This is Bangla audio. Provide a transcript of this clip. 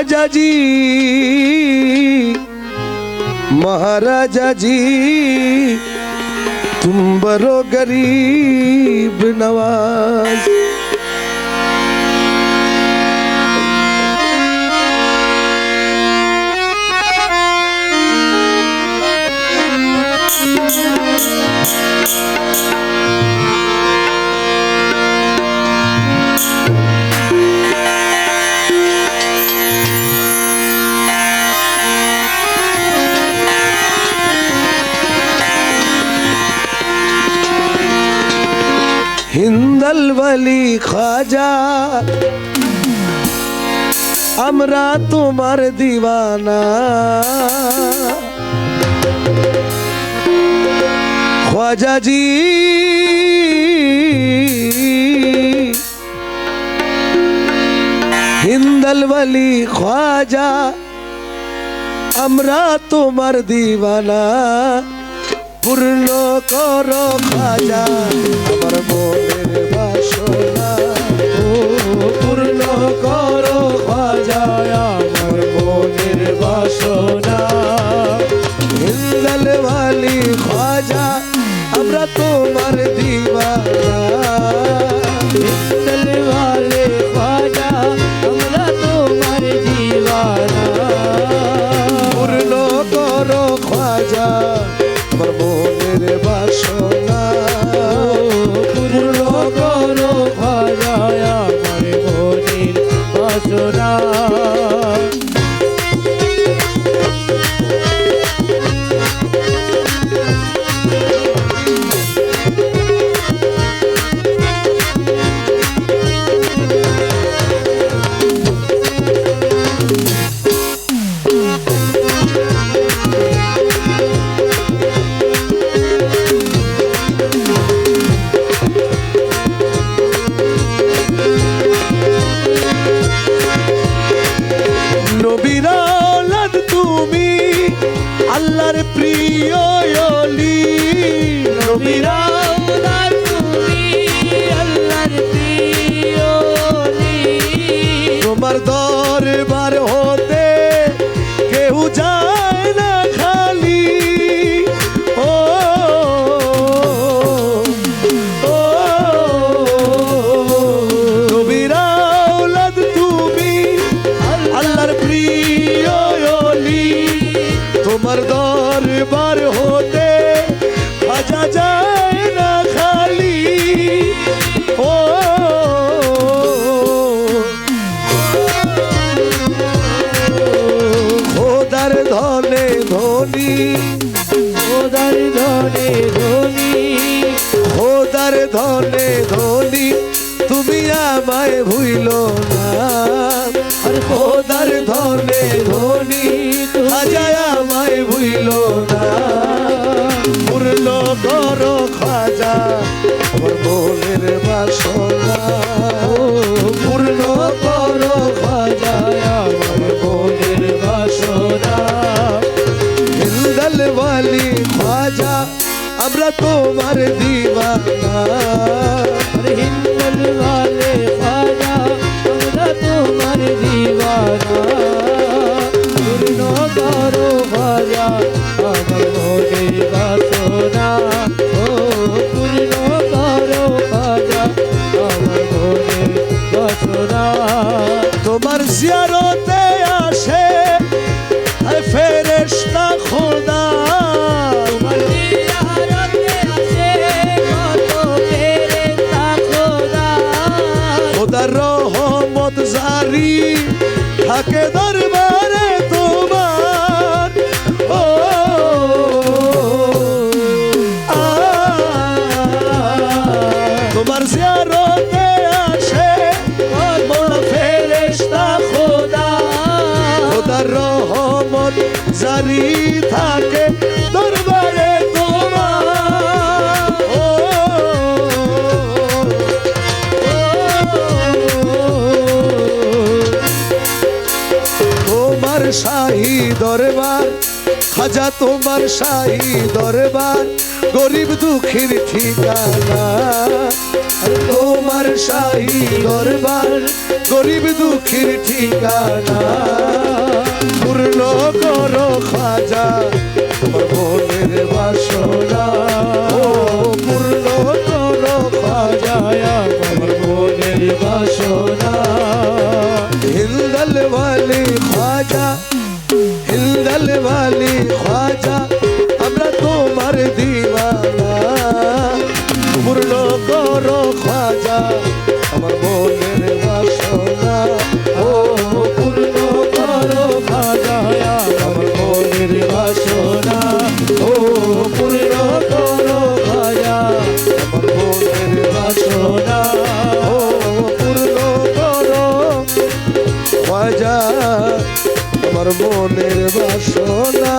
ख्वाजा जी। महाराजा जी तुम बरो गरीब नवाज़। हिंदल वली खाजा अमरा तुमार दीवाना। ख्वाजा जी। हिंदल वली ख्वाजा। अमरा तुमार दीवाना। পূর্ণ কর খাজা আমার মনের বাসনা। পূর্ণ কর খাজা আমার মনের বাসনা। হিন্দল বালি খাজা আমরা তোমার দিবানা। হিন্দল বালি খাজা আমরা তোমার দিবানা। পূর্ণ কর খাজা আল্লাহর প্রিয় অলি নবীর খোদার ধনে ধনী খোদার ধনে ধনী তুমি আমায় ভুইল না। আর ধনী তোমার দিবানা। হিন্দল বালে খাজা আমরা তোমার দিবানা। পূর্ণ করো ভাজা আমার মনে বাসনা। পূর্ণ করো ভাজা আমার মনে তোমার জিয়ারো রহমত জারি থাকে দরবারে তোমার। ও, তোমার জিয়ারতে আসে মোলা ফেরেশতা খোদা। খোদার রহমত জারি থাকে তোমার শাহী দরবার, খাজা তোমার শাহী দরবার, গরিব দুঃখীর ঠিকানা। তোমার শাহী দরবার, গরিব দুঃখীর ঠিকানা। পূর্ণ করো খাজা মনের বাসনা। খাজা আমার মনের বাসনা।